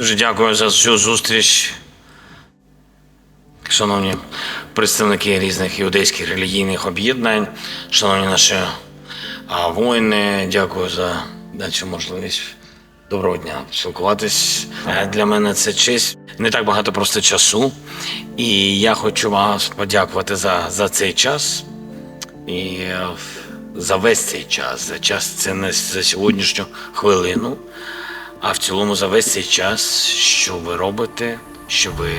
Дуже дякую за цю зустріч. Шановні представники різних іудейських релігійних об'єднань, шановні наші воїни, дякую за цю можливість. Доброго дня спілкуватись. Е, Для мене це честь. Не так багато просто часу. І я хочу вас подякувати за, за цей час. І е, за весь цей час. За час це не за сьогоднішню хвилину, а в цілому за весь цей час, що ви робите, що ви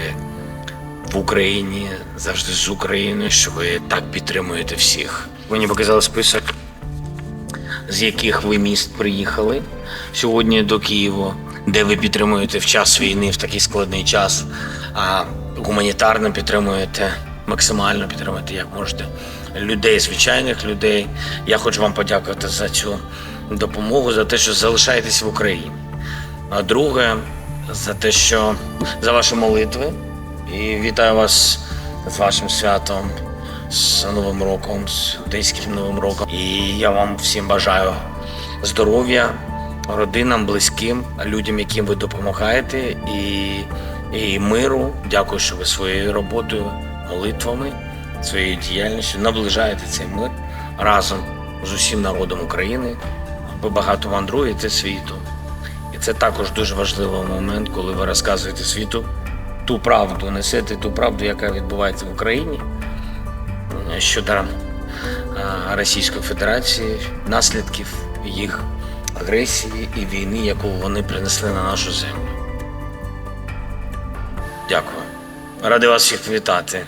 в Україні, завжди з Україною, що ви так підтримуєте всіх. Мені показали список, з яких ви міст приїхали сьогодні до Києва, де ви підтримуєте в час війни, в такий складний час, а гуманітарно підтримуєте, максимально підтримуєте, як можете, людей, звичайних людей. Я хочу вам подякувати за цю допомогу, за те, що залишаєтесь в Україні. А друге, за те, що за ваші молитви. І вітаю вас з вашим святом, з Новим роком, з Одеським Новим роком. І я вам всім бажаю здоров'я, родинам, близьким, людям, яким ви допомагаєте, і, і миру. Дякую, що ви своєю роботою, молитвами, своєю діяльністю наближаєте цей мир разом з усім народом України. Ви багато мандруєте світу. Це також дуже важливий момент, коли ви розказуєте світу ту правду, несете ту правду, яка відбувається в Україні е, щодо е, Російської Федерації, наслідків їх агресії і війни, яку вони принесли на нашу землю. Дякую. Радий вас всіх вітати.